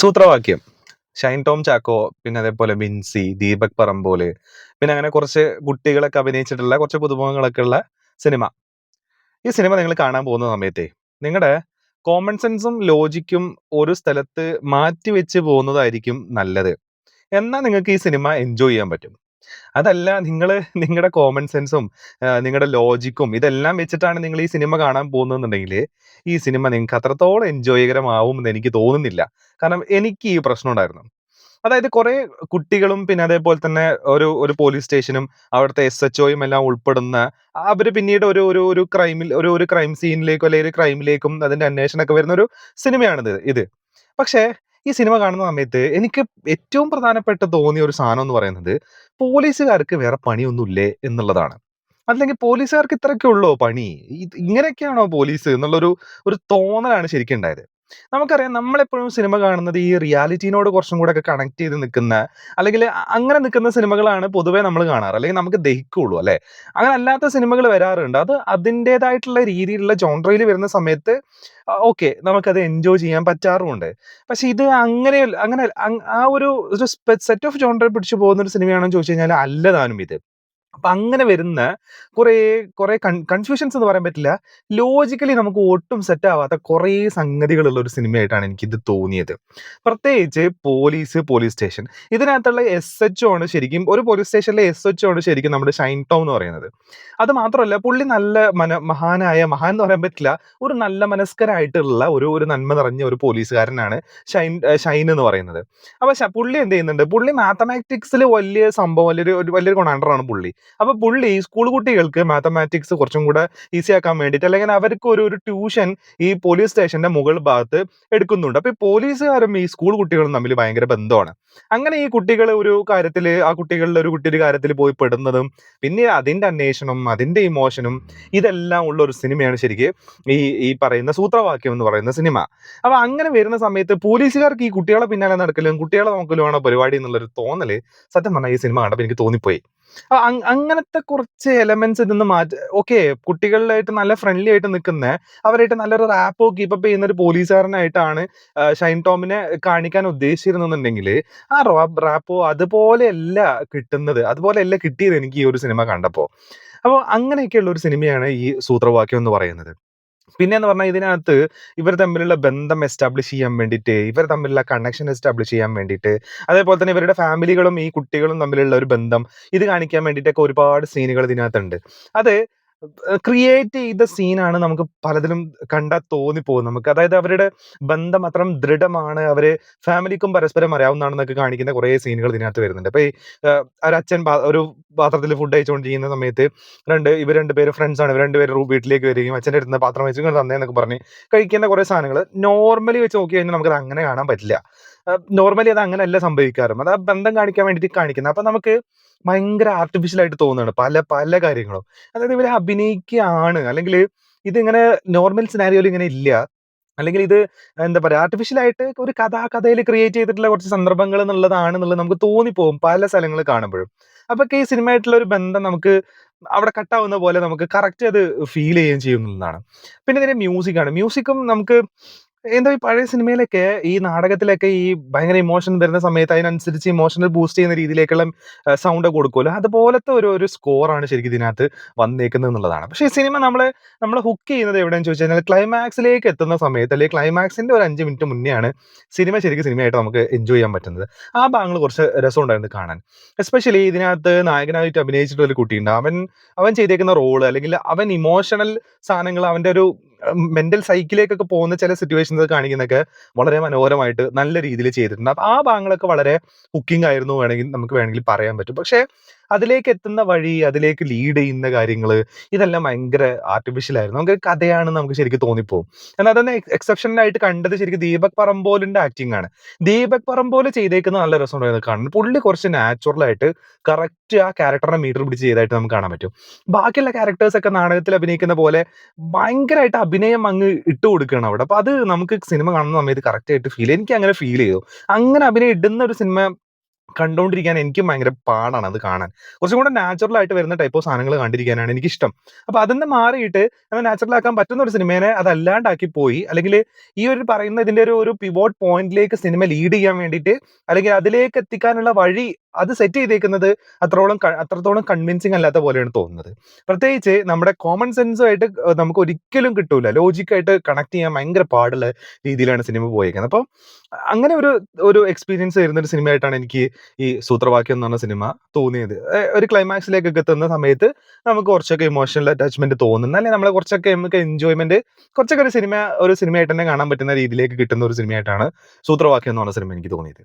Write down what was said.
സൂത്രവാക്യം. ഷൈൻ ടോം ചാക്കോ പിന്നെ അതേപോലെ ബിൻസി ദീപക് പറമ്പോൽ പിന്നെ അങ്ങനെ കുറച്ച് കുട്ടികളൊക്കെ അഭിനയിച്ചിട്ടുള്ള കുറച്ച് പുതുമുഖങ്ങളൊക്കെ ഉള്ള സിനിമ. ഈ സിനിമ നിങ്ങൾ കാണാൻ പോകുന്ന സമയത്തെ നിങ്ങളുടെ കോമൺ സെൻസും ലോജിക്കും ഒരു സ്ഥലത്ത് മാറ്റി വെച്ച് പോകുന്നതായിരിക്കും നല്ലത്. എന്നാൽ നിങ്ങൾക്ക് ഈ സിനിമ എൻജോയ് ചെയ്യാൻ പറ്റും. അതല്ല നിങ്ങൾ നിങ്ങളുടെ കോമൺ സെൻസും നിങ്ങളുടെ ലോജിക്കും ഇതെല്ലാം വെച്ചിട്ടാണ് നിങ്ങൾ ഈ സിനിമ കാണാൻ പോകുന്നതെന്നുണ്ടെങ്കിൽ ഈ സിനിമ നിങ്ങൾക്ക് അത്രത്തോളം എൻജോയ്കരമാവും എന്ന് എനിക്ക് തോന്നുന്നില്ല. കാരണം എനിക്ക് ഈ പ്രശ്നം ഉണ്ടായിരുന്നു. അതായത് കുറെ കുട്ടികളും പിന്നെ അതേപോലെ തന്നെ ഒരു ഒരു പോലീസ് സ്റ്റേഷനും അവിടുത്തെ എസ് എച്ച് ഒയും എല്ലാം ഉൾപ്പെടുന്ന അവർ പിന്നീട് ഒരു ഒരു ഒരു ക്രൈമിൽ ഒരു ഒരു ക്രൈം സീനിലേക്കും അല്ലെങ്കിൽ ഒരു ക്രൈമിലേക്കും അതിന്റെ അന്വേഷണമൊക്കെ വരുന്ന ഒരു സിനിമയാണിത് ഇത്. പക്ഷേ ഈ സിനിമ കാണുന്ന സമയത്ത് എനിക്ക് ഏറ്റവും പ്രധാനപ്പെട്ട തോന്നിയ ഒരു സാധനം എന്ന് പറയുന്നത് പോലീസുകാർക്ക് വേറെ പണിയൊന്നുമില്ലേ എന്നുള്ളതാണ്. അല്ലെങ്കിൽ പോലീസുകാർക്ക് ഇത്രയൊക്കെ ഉള്ളോ പണി? ഇങ്ങനെയൊക്കെയാണോ പോലീസ്? എന്നുള്ളൊരു ഒരു തോന്നലാണ് ശരിക്കും ഉണ്ടായത്. നമുക്കറിയാം നമ്മളെപ്പോഴും സിനിമ കാണുന്നത് ഈ റിയാലിറ്റിനോട് കുറച്ചും കൂടെ ഒക്കെ കണക്ട് ചെയ്ത് നിൽക്കുന്ന അല്ലെങ്കിൽ അങ്ങനെ നിൽക്കുന്ന സിനിമകളാണ് പൊതുവേ നമ്മൾ കാണാറ്. അല്ലെങ്കിൽ നമുക്ക് ദഹിക്കുള്ളൂ അല്ലെ? അങ്ങനെ അല്ലാത്ത സിനിമകൾ വരാറുണ്ട്. അത് അതിന്റെതായിട്ടുള്ള രീതിയിലുള്ള ജോൺട്രയിൽ വരുന്ന സമയത്ത് ഓക്കെ നമുക്കത് എൻജോയ് ചെയ്യാൻ പറ്റാറുമുണ്ട്. പക്ഷെ ഇത് അങ്ങനെ അങ്ങനെ ആ ഒരു സെറ്റ് ഓഫ് ജോൺട്രയിൽ പിടിച്ചു പോകുന്ന ഒരു സിനിമയാണെന്ന് ചോദിച്ചു കഴിഞ്ഞാൽ അല്ല താനും ഇത്. അപ്പൊ അങ്ങനെ വരുന്ന കുറേ കുറേ കൺഫ്യൂഷൻസ് എന്ന് പറയാൻ പറ്റില്ല. ലോജിക്കലി നമുക്ക് ഒട്ടും സെറ്റ് ആവാത്ത കുറേ സംഗതികളുള്ള ഒരു സിനിമയായിട്ടാണ് എനിക്കിത് തോന്നിയത്. പ്രത്യേകിച്ച് പോലീസ് പോലീസ് സ്റ്റേഷൻ ഇതിനകത്തുള്ള എസ് എച്ച് ആണ് ശരിക്കും ഒരു പോലീസ് സ്റ്റേഷനിലെ എസ് എച്ച് ആണ് ശരിക്കും നമ്മുടെ ഷൈൻ ടോം എന്ന് പറയുന്നത്. അത് മാത്രമല്ല പുള്ളി നല്ല മന മഹാനായ മഹാൻ എന്ന് പറയാൻ പറ്റില്ല ഒരു നല്ല മനസ്കരായിട്ടുള്ള ഒരു ഒരു നന്മ നിറഞ്ഞ ഒരു പോലീസുകാരനാണ് ഷൈൻ ഷൈൻ എന്ന് പറയുന്നത്. അപ്പൊ ശ- പുള്ളി എന്ത് ചെയ്യുന്നുണ്ട്? പുള്ളി മാത്തമാറ്റിക്സിൽ വലിയ സംഭവം വലിയൊരു വലിയൊരു കൊണാണ്ടറാണ് പുള്ളി. അപ്പൊ പുള്ളി സ്കൂൾ കുട്ടികൾക്ക് മാത്തമാറ്റിക്സ് കുറച്ചും കൂടെ ഈസി ആക്കാൻ വേണ്ടിയിട്ട് അല്ലെങ്കിൽ അവർക്ക് ഒരു ഒരു ട്യൂഷൻ ഈ പോലീസ് സ്റ്റേഷന്റെ മുകൾ ഭാഗത്ത് എടുക്കുന്നുണ്ട്. അപ്പൊ ഈ പോലീസുകാരും ഈ സ്കൂൾ കുട്ടികളും തമ്മിൽ ഭയങ്കര ബന്ധമാണ്. അങ്ങനെ ഈ കുട്ടികൾ ഒരു കാര്യത്തിൽ ആ കുട്ടികളുടെ ഒരു കുട്ടിയുടെ കാര്യത്തിൽ പോയി പെടുന്നതും പിന്നെ അതിന്റെ അന്വേഷണം അതിന്റെ ഇമോഷനും ഇതെല്ലാം ഉള്ള ഒരു സിനിമയാണ് ശരിക്ക് ഈ ഈ പറയുന്ന സൂത്രവാക്യം എന്ന് പറയുന്ന സിനിമ. അപ്പൊ അങ്ങനെ വരുന്ന സമയത്ത് പോലീസുകാർക്ക് ഈ കുട്ടികളെ പിന്നാലെ നടക്കലും കുട്ടികളെ നോക്കലുമാണ് പരിപാടി എന്നുള്ളൊരു തോന്നൽ സത്യം പറഞ്ഞാൽ ഈ സിനിമ കണ്ടപ്പോൾ എനിക്ക് തോന്നിപ്പോയി. അങ്ങനത്തെ കുറച്ച് എലമെന്റ്സ് ഇതൊന്ന് മാറ്റി ഓക്കെ കുട്ടികളിലായിട്ട് നല്ല ഫ്രണ്ട്ലി ആയിട്ട് നിൽക്കുന്ന അവരായിട്ട് നല്ലൊരു റാപ്പോ കീപ്പപ്പ് ചെയ്യുന്ന ഒരു പോലീസുകാരനായിട്ടാണ് ഷൈൻ ടോമിനെ കാണിക്കാൻ ഉദ്ദേശിച്ചിരുന്നെന്നുണ്ടെങ്കിൽ ആ റാപ്പോ അതുപോലെയല്ല കിട്ടുന്നത് അതുപോലെയല്ല കിട്ടിയത് എനിക്ക് ഈ ഒരു സിനിമ കണ്ടപ്പോൾ അപ്പോൾ അങ്ങനെയൊക്കെയുള്ള ഒരു സിനിമയാണ് ഈ സൂത്രവാക്യം എന്ന് പറയുന്നത്. പിന്നെ എന്ന് പറഞ്ഞാൽ ഇതിനകത്ത് ഇവർ തമ്മിലുള്ള ബന്ധം എസ്റ്റാബ്ലിഷ് ചെയ്യാൻ വേണ്ടിയിട്ട് ഇവർ തമ്മിലുള്ള കണക്ഷൻ എസ്റ്റാബ്ലിഷ് ചെയ്യാൻ വേണ്ടിയിട്ട് അതേപോലെ തന്നെ ഇവരുടെ ഫാമിലികളും ഈ കുട്ടികളും തമ്മിലുള്ള ഒരു ബന്ധം ഇത് കാണിക്കാൻ വേണ്ടിയിട്ടൊക്കെ ഒരുപാട് സീനുകൾ ഇതിനകത്തുണ്ട്. അത് ക്രിയേറ്റ് ചെയ്ത സീനാണ് നമുക്ക് പലതിലും കണ്ടാൽ തോന്നിപ്പോകും നമുക്ക് അതായത് അവരുടെ ബന്ധം അത്രയും ദൃഢമാണ്. അവർ ഫാമിലിക്കും പരസ്പരം അറിയാവുന്നതാണെന്നൊക്കെ കാണിക്കുന്ന കുറേ സീനുകൾ ഇതിനകത്ത് വരുന്നുണ്ട്. അപ്പൊ ഈ ഒരച്ഛൻ ഒരു പാത്രത്തിൽ ഫുഡ് കഴിച്ചുകൊണ്ടിരിക്കുന്ന സമയത്ത് രണ്ട് ഇവർ രണ്ടുപേരും ആണ്. ഇവർ രണ്ടുപേരും വീട്ടിലേക്ക് വരികയും അച്ഛന്റെ അടുത്ത് പാത്രം വെച്ച് തന്നെ തന്നേന്നൊക്കെ പറഞ്ഞ് കഴിക്കുന്ന കുറേ സാധനങ്ങൾ. നോർമലി വെച്ച് നോക്കി കഴിഞ്ഞാൽ നമുക്കത് അങ്ങനെ കാണാൻ പറ്റില്ല. നോർമലി അത് അങ്ങനെയല്ല സംഭവിക്കാറും. അത് ആ ബന്ധം കാണിക്കാൻ വേണ്ടിയിട്ട് കാണിക്കുന്നത്. അപ്പൊ നമുക്ക് ഭയങ്കര ആർട്ടിഫിഷ്യൽ ആയിട്ട് തോന്നുകയാണ് പല പല കാര്യങ്ങളും. അതായത് ഇവർ അഭിനയിക്കുകയാണ്. അല്ലെങ്കിൽ ഇതിങ്ങനെ നോർമൽ സിനാരിയോയിൽ ഇങ്ങനെ ഇല്ല. അല്ലെങ്കിൽ ഇത് എന്താ പറയാ ആർട്ടിഫിഷ്യൽ ആയിട്ട് ഒരു കഥാ കഥയിൽ ക്രിയേറ്റ് ചെയ്തിട്ടുള്ള കുറച്ച് സന്ദർഭങ്ങൾ എന്നുള്ളതാണ് എന്നുള്ളത് നമുക്ക് തോന്നിപ്പോകും പല സ്ഥലങ്ങൾ കാണുമ്പോഴും. അപ്പൊ ഈ സിനിമയായിട്ടുള്ള ഒരു ബന്ധം നമുക്ക് അവിടെ കട്ടാവുന്ന പോലെ നമുക്ക് കറക്റ്റ് അത് ഫീൽ ചെയ്യുകയും ചെയ്യുന്നതാണ് പിന്നെ ഇതിന്റെ മ്യൂസിക്കാണ് മ്യൂസിക്കും നമുക്ക് എന്താ ഈ പഴയ സിനിമയിലൊക്കെ ഈ നാടകത്തിലൊക്കെ ഈ ഭയങ്കര ഇമോഷൻ വരുന്ന സമയത്ത് അതിനനുസരിച്ച് ഇമോഷണൽ ബൂസ്റ്റ് ചെയ്യുന്ന രീതിയിലേക്കുള്ള സൗണ്ട് കൊടുക്കുമല്ലോ അതുപോലത്തെ ഒരു ഒരു സ്കോറാണ് ശരിക്കും ഇതിനകത്ത് വന്നേക്കുന്നത് എന്നുള്ളതാണ്. പക്ഷേ ഈ സിനിമ നമ്മളെ നമ്മൾ ഹുക്ക് ചെയ്യുന്നത് എവിടെയെന്ന് ചോദിച്ചു കഴിഞ്ഞാൽ ക്ലൈമാക്സിലേക്ക് എത്തുന്ന സമയത്ത് അല്ലെങ്കിൽ ക്ലൈമാക്സിന്റെ ഒരു അഞ്ച് മിനിറ്റ് മുന്നെയാണ് സിനിമ ശരിക്കും സിനിമയായിട്ട് നമുക്ക് എൻജോയ് ചെയ്യാൻ പറ്റുന്നത്. ആ ഭാഗങ്ങൾ കുറച്ച് രസമുണ്ടായിരുന്നു കാണാൻ. എസ്പെഷ്യലി ഇതിനകത്ത് നായകനായിട്ട് അഭിനയിച്ചിട്ടുള്ള ഒരു കുട്ടിയുണ്ട്. അവൻ അവൻ ചെയ്തേക്കുന്ന റോൾ അല്ലെങ്കിൽ അവൻ ഇമോഷണൽ സാധനങ്ങൾ അവന്റെ ഒരു മെന്റൽ സൈക്കിലേക്കൊക്കെ പോകുന്ന ചില സിറ്റുവേഷൻസ് കാണിക്കുന്നൊക്കെ വളരെ മനോഹരമായിട്ട് നല്ല രീതിയിൽ ചെയ്തിട്ടുണ്ട്. അപ്പൊ ആ ഭാഗങ്ങളൊക്കെ വളരെ കുക്കിംഗ് ആയിരുന്നു വേണമെങ്കിൽ നമുക്ക് വേണമെങ്കിൽ പറയാൻ പറ്റും. പക്ഷേ അതിലേക്ക് എത്തുന്ന വഴി അതിലേക്ക് ലീഡ് ചെയ്യുന്ന കാര്യങ്ങൾ ഇതെല്ലാം ഭയങ്കര ആർട്ടിഫിഷ്യൽ ആയിരുന്നു. നമുക്ക് കഥയാണ് നമുക്ക് ശരിക്കും തോന്നിപ്പോകും എന്നാൽ അതൊന്ന് എക്സെപ്ഷണൽ ആയിട്ട് കണ്ടത് ശരിക്കും ദീപക് പറമ്പോലിന്റെ ആക്ടിംഗ് ആണ്. ദീപക് പറമ്പോൽ ചെയ്തേക്കുന്ന നല്ല രസമുണ്ടായിരുന്നു. കാണാൻ പുള്ളി കുറച്ച് നാച്ചുറൽ ആയിട്ട് കറക്റ്റ് ആ ക്യാരക്ടറിനെ മീറ്റർ പിടിച്ച് ചെയ്തായിട്ട് നമുക്ക് കാണാൻ പറ്റും. ബാക്കിയുള്ള ക്യാരക്ടേഴ്സ് ഒക്കെ നാടകത്തിൽ അഭിനയിക്കുന്ന പോലെ ഭയങ്കരമായിട്ട് അഭിനയം അങ്ങ് ഇട്ട് കൊടുക്കുകയാണ് അവിടെ. അപ്പൊ അത് നമുക്ക് സിനിമ കാണുന്ന സമയത്ത് കറക്റ്റ് ആയിട്ട് ഫീൽ എനിക്ക് അങ്ങനെ ഫീൽ ചെയ്തു. അങ്ങനെ അഭിനയം ഇടുന്ന ഒരു സിനിമ കണ്ടോണ്ടിരിക്കാൻ എനിക്കും ഭയങ്കര പാടാണ് അത് കാണാൻ. കുറച്ചും കൂടെ നാച്ചുറൽ ആയിട്ട് വരുന്ന ടൈപ്പ് ഓഫ് സാധനങ്ങൾ കണ്ടിരിക്കാനാണ് എനിക്കിഷ്ടം. അപ്പൊ അതെന്ന് മാറിയിട്ട് നമ്മൾ നാച്ചുറൽ ആക്കാൻ പറ്റുന്ന ഒരു സിനിമേനെ അതല്ലാണ്ടാക്കി പോയി. അല്ലെങ്കിൽ ഈ ഒരു പറയുന്ന ഇതിന്റെ ഒരു ഒരു പിവോട്ട് പോയിന്റിലേക്ക് സിനിമ ലീഡ് ചെയ്യാൻ വേണ്ടിയിട്ട് അല്ലെങ്കിൽ അതിലേക്ക് എത്തിക്കാനുള്ള വഴി അത് സെറ്റ് ചെയ്തേക്കുന്നത് അത്രോളം അത്രത്തോളം കൺവിൻസിങ് അല്ലാത്ത പോലെയാണ് തോന്നുന്നത്. പ്രത്യേകിച്ച് നമ്മുടെ കോമൺ സെൻസുമായിട്ട് നമുക്ക് ഒരിക്കലും കിട്ടൂല. ലോജിക്കായിട്ട് കണക്ട് ചെയ്യാൻ ഭയങ്കര പാടുള്ള രീതിയിലാണ് സിനിമ പോയേക്കുന്നത്. അപ്പം അങ്ങനെ ഒരു ഒരു എക്സ്പീരിയൻസ് വരുന്ന ഒരു സിനിമയായിട്ടാണ് എനിക്ക് ഈ സൂത്രവാക്യം എന്ന് പറഞ്ഞ സിനിമ തോന്നിയത്. ഒരു ക്ലൈമാക്സിലേക്കൊക്കെ എത്തുന്ന സമയത്ത് നമുക്ക് കുറച്ചൊക്കെ ഇമോഷണൽ അറ്റാച്ച്മെന്റ് തോന്നുന്ന അല്ലെങ്കിൽ നമ്മളെ കുറച്ചൊക്കെ നമുക്ക് എൻജോയ്മെന്റ് കുറച്ചൊക്കെ ഒരു സിനിമ ഒരു സിനിമയായിട്ട് തന്നെ കാണാൻ പറ്റുന്ന രീതിയിലേക്ക് കിട്ടുന്ന ഒരു സിനിമയായിട്ടാണ് സൂത്രവാക്യം എന്ന് പറഞ്ഞ സിനിമ എനിക്ക് തോന്നിയത്.